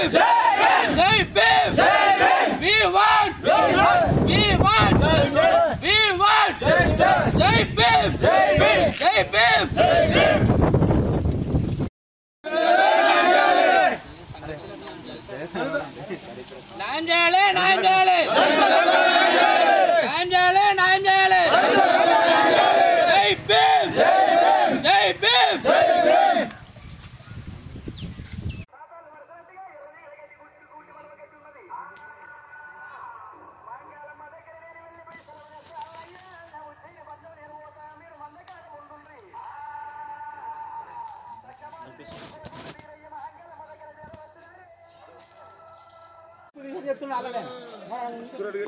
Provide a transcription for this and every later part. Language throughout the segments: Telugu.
Bim! Jai Bim! Jai Bim! We want! We want! We want! Justice! Jai Bim! Jai Bim! Jai Bim! Jai Bim! நாஞ்சாலே நாஞ்சாலே நாஞ்சாலே நாஞ்சாலே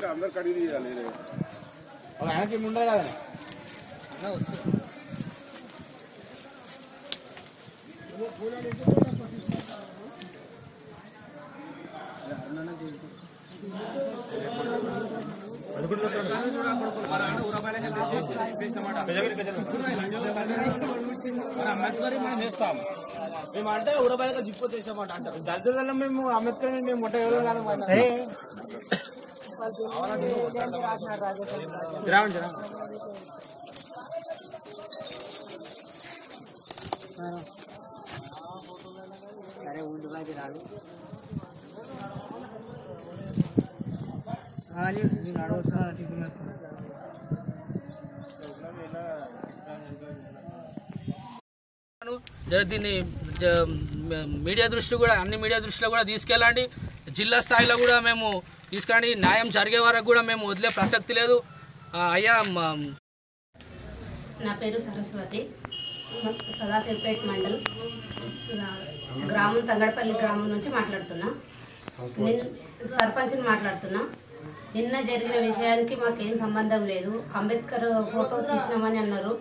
అందరు కడిగి తీయాలి ఆయనకి ముందే కదా వస్తుంది మేము అంటే ఉరబాయిగా జిప్పు తీసామంట అంటారు దళితులలో మేము అంబేద్కర్ మేము మొట్ట ఎవరు గ్రామం జరా సరే ఉండి రాదు కానీ నేను జర దీన్ని మీడియా దృష్టి కూడా అన్ని మీడియా దృష్టిలో కూడా తీసుకెళ్ళండి. జిల్లా స్థాయిలో కూడా మేము తీసుకురండి న్యాయం జరిగే వరకు కూడా మేము వదిలే ప్రసక్తి లేదు. అయ్యా నా పేరు సరస్వతి. సదాశివపేట్ మండల్. గ్రామం తంగడపల్లి గ్రామం నుంచి మాట్లాడుతున్నా. నిన్ సర్పంచ్ని మాట్లాడుతున్నా. నిన్న జరిగిన విషయానికి మాకేం సంబంధం లేదు. అంబేద్కర్ ఫోటో తీసినామని అన్నారు.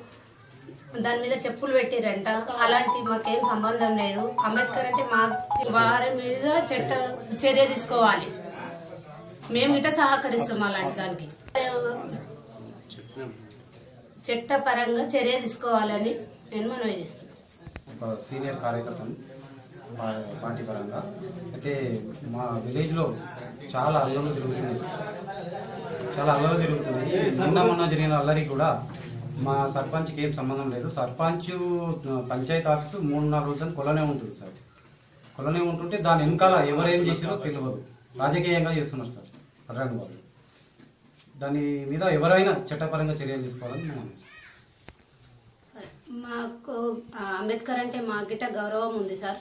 దాని మీద చెప్పులు పెట్టిరంట. అలాంటి మాకేం సంబంధం లేదు. అంబేద్కర్ అంటే మా వారి మీద చట్ట చర్య తీసుకోవాలి. మేము ఇట సహకరిస్తాం అలాంటి దానికి. చట్టపరంగా చర్య తీసుకోవాలని నేను మనవి చేస్తున్నాను సీనియర్ కార్యకర్తను పా- పార్టీ పరంగా. అయితే మా విలేజ్లో చాలా అల్లర్లు జరుగుతున్నాయి. చాలా అల్లర్లు జరుగుతున్నాయి. నిన్న మొన్న జరిగిన అల్లరికి కూడా మా సర్పంచ్కి ఏం సంబంధం లేదు. సర్పంచ్ పంచాయతీ ఆఫీసు మూడు నాలుగు రోజులు కొలనే ఉంటుంది సార్. కొలనే ఉంటుంటే దాని వెనకాల ఎవరేం చేసారో తెలియదు. రాజకీయంగా చేస్తున్నారు సార్ పర్యాణి వాళ్ళు. దాని మీద ఎవరైనా చట్టపరంగా చర్యలు తీసుకోవాలని నేను అనుకుంటున్నాను. మాకు అంబేద్కర్ అంటే మా గిట్ట గౌరవం ఉంది సార్.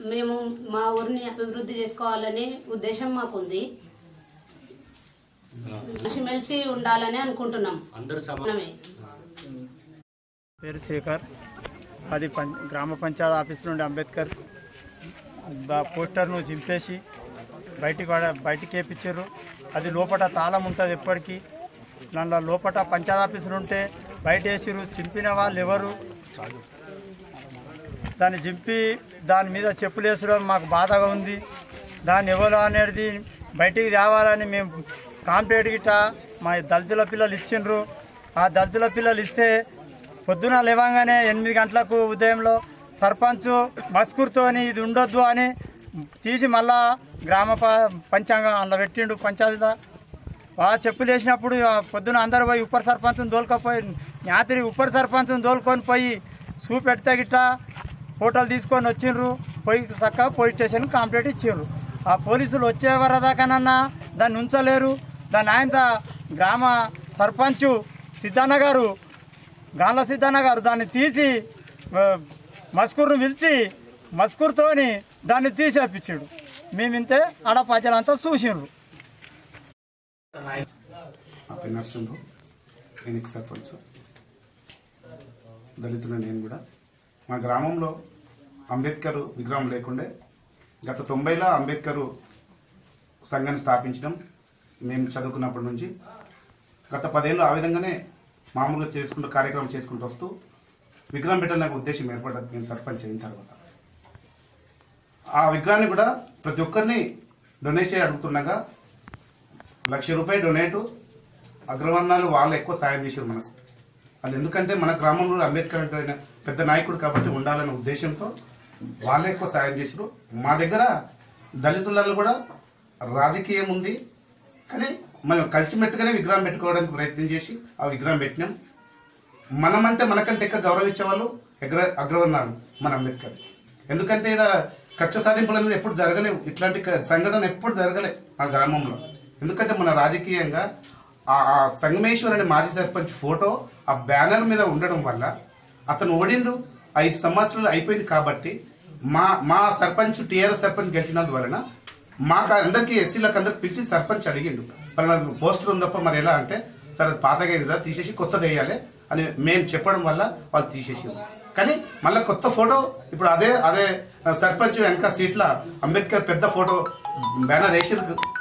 మేము మా ఊరిని అభివృద్ధి చేసుకోవాలనే ఉద్దేశం మాకుంది. కలిసిమెలిసి ఉండాలని అనుకుంటున్నాం. పేరు శేఖర్. అది పం గ్రామ పంచాయత్ ఆఫీస్ నుండి అంబేద్కర్. పోస్టర్ను చింపేసి బయటికి వాడ బయటికి వేపించారు. అది లోపల తాళం ఉంటుంది ఎప్పటికీ. దాంట్లో లోపల పంచాయత్ ఆఫీస్ ఉంటే బయట వేసిరు చింపిన వాళ్ళు ఎవరు? దాన్ని చింపి దాని మీద చెప్పులు వేసడం మాకు బాధగా ఉంది. దాన్ని ఎవరు అనేది బయటికి తేవాలని మేము కాంపేట్ గిట్ట మా దళితుల పిల్లలు ఇచ్చిండ్రు. ఆ దళితుల పిల్లలు ఇస్తే పొద్దున లేవగానే ఎనిమిది గంటలకు ఉదయంలో సర్పంచ్ మస్కూర్తోని ఇది ఉండొద్దు అని తీసి మళ్ళా గ్రామ ప- పంచాంగం అందులో పెట్టిండు పంచాయతీలో. ఆ చెప్పులు వేసినప్పుడు పొద్దున అందరు పోయి ఉప సర్పంచ్ని దోలుకపోయి జ్ఞాతిరి ఉప సర్పంచ్ని దోలుకొని పోయి చూపెడితే గిట్ట ఫోటోలు తీసుకొని వచ్చిండ్రు పోయి చక్కగా పోలీస్ స్టేషన్ కంప్లైంట్ ఇచ్చిండ్రు. ఆ పోలీసులు వచ్చేవరదాకానన్నా దాన్ని ఉంచలేరు. దాని ఆయన గ్రామ సర్పంచ్ సిద్ధన్న గారు గాన్ల సిద్ధన్న గారు దాన్ని తీసి మస్కూర్ను పిలిచి మస్కూర్తోని దాన్ని తీసేపించాడు మేము ఇంతే ఆడ ప్రజలంతా చూసిండ్రు. నా నేను సర్పంచ్. దళితులు నేను కూడా. మా గ్రామంలో అంబేద్కర్ విగ్రహం లేకుండే గత తొంభైలో అంబేద్కర్ సంఘాన్ని స్థాపించడం మేము చదువుకున్నప్పటి నుంచి గత పదేళ్ళు ఆ విధంగానే మామూలుగా చేసుకుంటూ కార్యక్రమం చేసుకుంటూ వస్తూ విగ్రహం పెట్టడం నాకు ఉద్దేశం ఏర్పడ్డది. నేను సర్పంచ్ అయిన తర్వాత. ఆ విగ్రహాన్ని కూడా ప్రతి ఒక్కరిని డొనేషన్ అడుగుతుండగా లక్ష రూపాయలు డొనేటు అగ్రవర్ణాలు వాళ్ళు ఎక్కువ సాయం చేశారు మనకు. అది ఎందుకంటే మన గ్రామంలో అంబేద్కర్ అంటే పెద్ద నాయకుడు కాబట్టి ఉండాలనే ఉద్దేశంతో వాళ్ళే ఎక్కువ సాయం చేసారు మా దగ్గర దళితులను కూడా రాజకీయం ఉంది. కానీ మనం కలిసిమెట్టుగానే విగ్రహం పెట్టుకోవడానికి ప్రయత్నం చేసి ఆ విగ్రహం పెట్టినాం. మనమంటే మనకంటే ఎక్కువ గౌరవించే వాళ్ళు అగ్ర అగ్రవర్ణాలు మన అంబేద్కర్. ఎందుకంటే ఇక్కడ ఖర్చు సాధింపులు అనేది ఎప్పుడు జరగలేవు. ఇట్లాంటి సంఘటన ఎప్పుడు జరగలే ఆ గ్రామంలో. ఎందుకంటే మన రాజకీయంగా ఆ ఆ సంగమేశ్వర్ అనే మాజీ సర్పంచ్ ఫోటో ఆ బ్యానర్ మీద ఉండడం వల్ల అతను ఓడిండ్రు. ఐదు సంవత్సరాలు అయిపోయింది కాబట్టి మా మా సర్పంచ్ టీఆర్ఎస్ సర్పంచ్ గెలిచినందువలన మాకు అందరికీ ఎస్సీలకు అందరికి పిలిచి సర్పంచ్ అడిగిండు. మరి పోస్టర్ ఉంది తప్ప మరి ఎలా అంటే సరే అది పాతగా కదా తీసేసి కొత్తది వేయాలి అని మేము చెప్పడం వల్ల వాళ్ళు తీసేసి కానీ మళ్ళీ కొత్త ఫోటో ఇప్పుడు అదే అదే సర్పంచ్ వెనక సీట్ల అంబేద్కర్ పెద్ద ఫోటో బ్యానర్ వేసి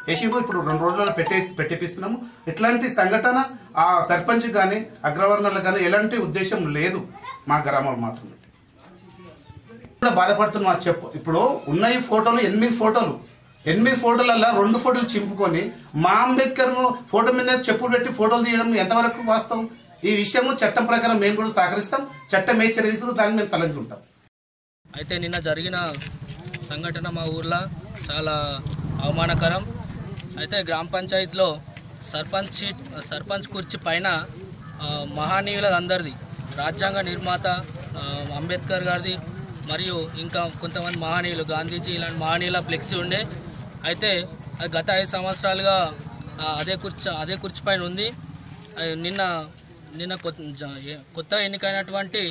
వేసిండ్రు ఇప్పుడు రెండు రోజుల్లో పెట్టేసి పెట్టిపిస్తున్నాము. ఇట్లాంటి సంఘటన ఆ సర్పంచ్ కానీ అగ్రవర్ణాలకు కానీ ఎలాంటి ఉద్దేశం లేదు. మా గ్రామాలు మాత్రమే. కూడా బాధపడుతున్నా చెప్పు. ఇప్పుడు ఉన్న ఈ ఫోటోలు ఎనిమిది ఫోటోలు. ఎనిమిది ఫోటోలల్లో రెండు ఫోటోలు చింపుకొని మా అంబేద్కర్ ఫోటో మీద చెప్పులు పెట్టి ఫోటోలు తీయడం ఎంతవరకు వాస్తవం? ఈ విషయము చట్టం ప్రకారం మేము కూడా సహకరిస్తాం. చట్టం ఏ చర్య తీసుకుని దాన్ని మేము తలంచుకుంటాం. అయితే నిన్న జరిగిన సంఘటన మా ఊర్లో చాలా అవమానకరం. అయితే గ్రామ పంచాయతీలో సర్పంచ్ సీట్ సర్పంచ్ కుర్చీ పైన ఆ, మహానీయుల అందరిది రాజ్యాంగ నిర్మాత అంబేద్కర్ గారిది మరియు ఇంకా కొంతమంది మహానీయులు గాంధీజీ ఇలాంటి మహనీయుల ఫ్లెక్సీ ఉండే. అయితే అది గత ఐదు సంవత్సరాలుగా అదే కుర్చీ అదే కుర్చీ పైన ఉంది. నిన్న నిన్న కొత్త కొత్త ఎన్నికైనటువంటి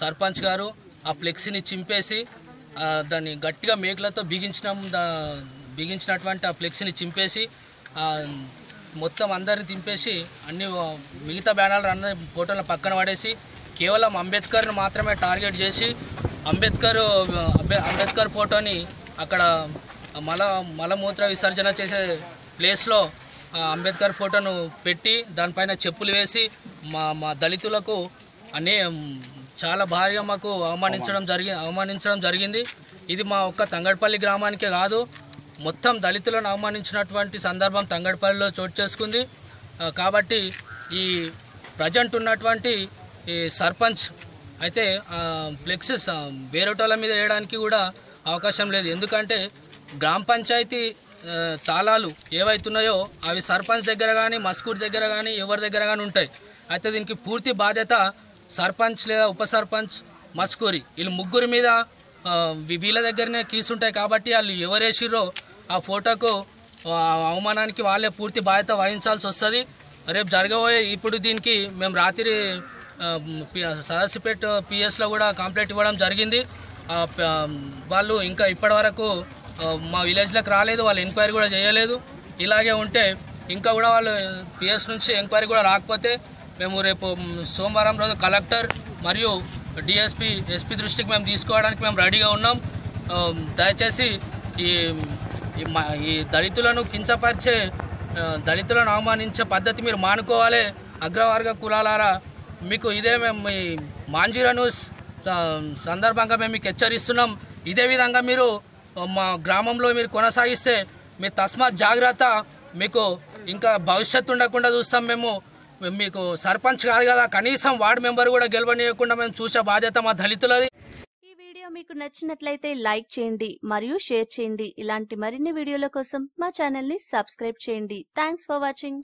సర్పంచ్ గారు ఆ ఫ్లెక్సీని చింపేసి దాన్ని గట్టిగా మేకులతో బిగించిన బిగించినటువంటి ఆ ఫ్లెక్సీని చింపేసి మొత్తం అందరిని తింపేసి అన్ని మిగతా బ్యానర్లు అన్న ఫోటోలను పక్కన పడేసి కేవలం అంబేద్కర్ని మాత్రమే టార్గెట్ చేసి అంబేద్కర్ అంబేద్కర్ ఫోటోని అక్కడ మల మలమూత్ర విసర్జన చేసే ప్లేస్లో అంబేద్కర్ ఫోటోను పెట్టి దానిపైన చెప్పులు వేసి మా మా దళితులకు అనే చాలా భారీగా మాకు అవమానించడం జరిగి అవమానించడం జరిగింది. ఇది మా ఒక్క తంగడపల్లి గ్రామానికే కాదు మొత్తం దళితులను అవమానించినటువంటి సందర్భం తంగడపల్లిలో చోటు చేసుకుంది. కాబట్టి ఈ ప్రజెంట్ ఉన్నటువంటి ఈ సర్పంచ్ అయితే ఫ్లెక్సెస్ వేరేటోళ్ళ మీద వేయడానికి కూడా అవకాశం లేదు. ఎందుకంటే గ్రామ పంచాయతీ తాళాలు ఏవైతున్నాయో అవి సర్పంచ్ దగ్గర కానీ మస్కూర్ దగ్గర కానీ ఎవరి దగ్గర కానీ ఉంటాయి. అయితే దీనికి పూర్తి బాధ్యత సర్పంచ్ లేదా ఉప సర్పంచ్ మస్కూరి. వీళ్ళు ముగ్గురి మీద వీళ్ళ దగ్గరనే కీస్ ఉంటాయి కాబట్టి వాళ్ళు ఎవరేసిర్రో ఆ ఫోటోకు అవమానానికి వాళ్ళే పూర్తి బాధ్యత వహించాల్సి వస్తుంది. రేపు జరగబోయే ఇప్పుడు దీనికి మేము రాత్రి ఆ, సదాశివపేట పిఎస్లో కూడా కంప్లైంట్ ఇవ్వడం జరిగింది. వాళ్ళు ఇంకా ఇప్పటివరకు వరకు మా విలేజ్లోకి రాలేదు వాళ్ళు ఎంక్వైరీ కూడా చేయలేదు. ఇలాగే ఉంటే ఇంకా కూడా వాళ్ళు పిఎస్ నుంచి ఎంక్వైరీ కూడా రాకపోతే మేము రేపు సోమవారం రోజు కలెక్టర్ మరియు డిఎస్పి ఎస్పీ దృష్టికి మేము తీసుకోవడానికి మేము రెడీగా ఉన్నాం. దయచేసి ఈ ఈ దళితులను కించపరిచే దళితులను అవమానించే పద్ధతి మీరు మానుకోవాలి. అగ్రవర్గ కులాలారా మీకు ఇదే మేము మీ మాంజీరా న్యూస్ స- సందర్భంగా మేము మీకు హెచ్చరిస్తున్నాం. ఇదే విధంగా మీరు మా గ్రామంలో మీరు కొనసాగిస్తే మీ తస్మాత్ జాగ్రత్త మీకు ఇంకా భవిష్యత్తు ఉండకుండా చూస్తాం మేము. మీకు సర్పంచ్ కాదు కదా కనీసం వార్డు మెంబర్ కూడా గెలవనీయకుండా మేము చూసే బాధ్యత మా దళితులది. ఈ వీడియో మీకు నచ్చినట్లయితే లైక్ చేయండి మరియు షేర్ చేయండి. ఇలాంటి మరిన్ని వీడియోల కోసం మా ఛానల్ని సబ్స్క్రైబ్ చేయండి. Thanks for watching.